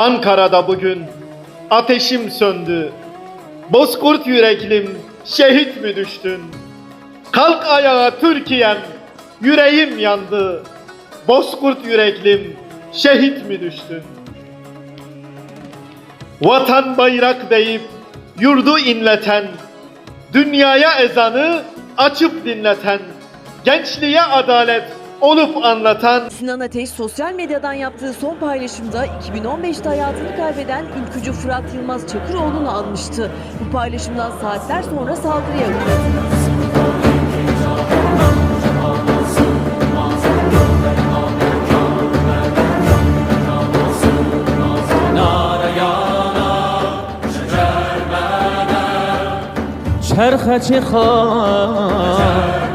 Ankara'da bugün ateşim söndü. Bozkurt yüreklim şehit mi düştün? Kalk ayağa Türkiye'm, yüreğim yandı. Bozkurt yüreklim şehit mi düştün? Vatan bayrak deyip yurdu inleten, dünyaya ezanı açıp dinleten, gençliğe adalet olup anlatan Sinan Ateş sosyal medyadan yaptığı son paylaşımda 2015'te hayatını kaybeden ülkücü Fırat Yılmaz Çakıroğlu'nu almıştı. Bu paylaşımdan saatler sonra saldırıya uğradı. چرخ چه خواهد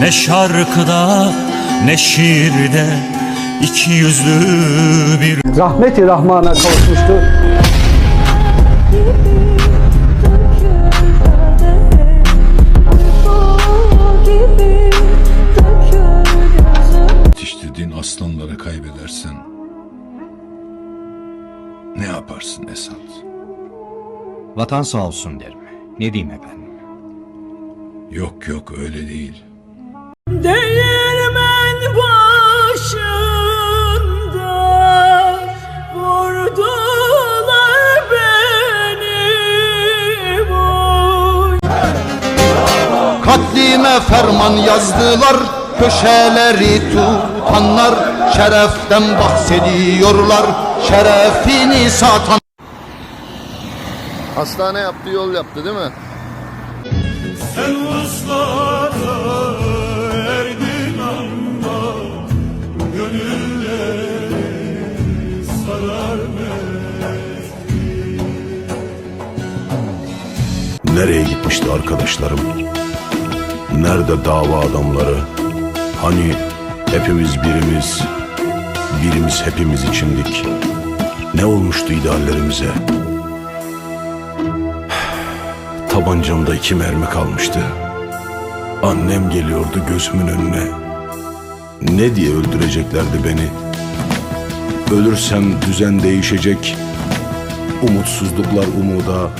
ne şarkıda ne şiirde iki yüzlü bir rahmeti rahmana kavuşmuştu. Yetiştirdiğin aslanları kaybedersen ne yaparsın Esat? Vatan sağ olsun derim. Ne diyeyim efendim? Yok yok öyle değil. Değirmen başında vurdular beni boy. Katlime ferman yazdılar Köşeleri tutanlar Şereften bahsediyorlar Şerefini satan Hastane yaptı yol yaptı değil mi? Nereye gitmişti arkadaşlarım? Nerede dava adamları? Hani hepimiz birimiz, birimiz hepimiz içindik. Ne olmuştu ideallerimize? Tabancamda iki mermi kalmıştı. Annem geliyordu gözümün önüne. Ne diye öldüreceklerdi beni? Ölürsem düzen değişecek. Umutsuzluklar umuda,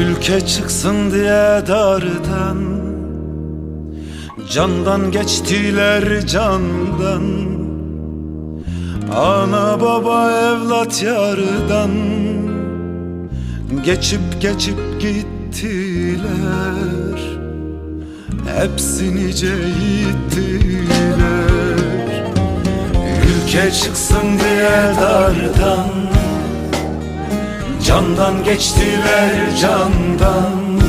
Ülke çıksın diye dardan Candan geçtiler candan. Ana baba evlat yardan Geçip geçip gittiler. Hepsi nice gittiler Ülke çıksın diye dardan Candan geçtiler candan.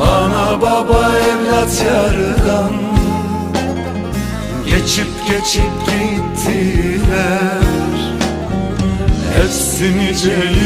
Ana baba evlat yardan. Geçip geçip gittiler. Hepsini yıktılar